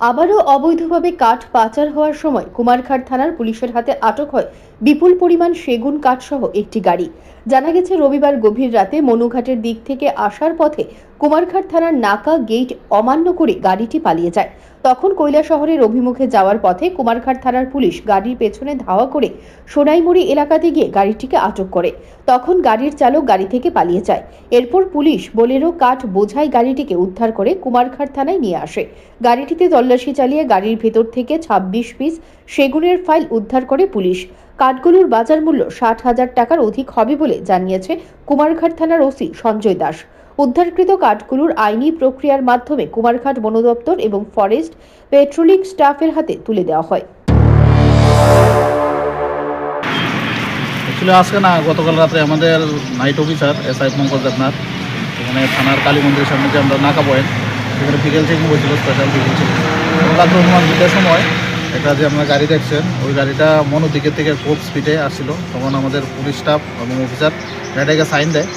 আবারও অবৈধভাবে কাঠ পাচার হওয়ার সময় কুমারঘাট থানার পুলিশের হাতে আটক হয় বিপুল পরিমাণ সেগুন কাঠসহ একটি গাড়ি। জানা গেছে, রবিবার গভীর রাতে মনুঘাটের দিক থেকে আসার পথে কুমারঘাট থানার নাকা গেট অমান্য করে গাড়িটি পালিয়ে যায়। তখন কৈলা শহরের অভিমুখে যাওয়ার পথে কুমারঘাট থানার পুলিশ গাড়ির পেছনে ধাওয়া করে সোনাইমুড়ি এলাকাতে গিয়ে গাড়িটিকে আটক করে। তখন গাড়ির চালক গাড়ি থেকে পালিয়ে যায়। এরপর পুলিশ বোলেরো কাঠ বোঝাই গাড়িটিকে উদ্ধার করে কুমারঘাট থানায় নিয়ে আসে। গাড়িটিতে তল্লাশি চালিয়ে গাড়ির ভেতর থেকে ছাব্বিশ পিস সেগুনের ফাইল উদ্ধার করে পুলিশ। কাঠগুলোর বাজার মূল্য ষাট হাজার টাকার অধিক হবে বলে জানিয়েছে কুমারঘাট থানার ওসি সঞ্জয় দাস। উদ্ধারকৃত কাঠগুলোর আইনি প্রক্রিয়ার মাধ্যমে কুমারঘাট বন দপ্তর এবং ফরেস্ট পেট্রোলিং স্টাফের হাতে তুলে দেওয়া হয়। অ্যাকচুয়ালি আজকে না, গতকাল রাত্রে আমাদের night officer, S I Pankaj Debnath, এখানে থানার কালী মন্দিরের সামনে যে আমরা নাকা পয়েন্ট, সেখানে বিকেল চেকিং হয়েছিল স্পেশাল বিকেল চেকিং রাত্রে অনুমান দুটার সময় একটা যে আমরা গাড়ি দেখছেন, ওই গাড়িটা মনো দিকের থেকে খুব স্পিডে আসছিল। তখন আমাদের পুলিশ স্টাফ এবং অফিসার গাড়িটাকে সাইন দেয়।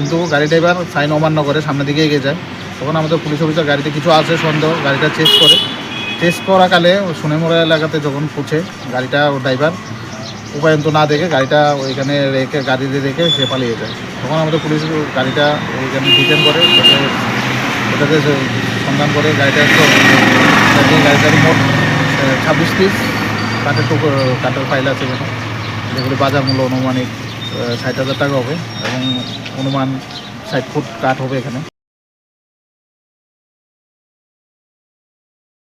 কিন্তু গাড়ি ড্রাইভার সাইন অমান্য করে, সামনের দিকে এগিয়ে যায়। তখন আমাদের পুলিশ অফিসার গাড়িতে কিছু আছে সন্দেহ, গাড়িটা চেক করে। চেক করাকালে সোনেমোড়া এলাকাতে যখন পৌঁছে গাড়িটা ড্রাইভার উপায়ন্ত না দেখে গাড়িটা ওইখানে রেখে গাড়িতে রেখে সে পালিয়ে যায়। তখন আমাদের পুলিশ গাড়িটা ওইখানে ডিটেন করে ওটাকে সন্ধান করে গাড়িটা গাড়িটার মোট ছাব্বিশ পিস কাঠের টুকরো, কাঠের ফাইল আছে যেগুলি বাজার মূল্য, অনুমানিক। ষাট হাজার টাকা হবে এবং অনুমান ষাট ফুট কাঠ হবে এখানে।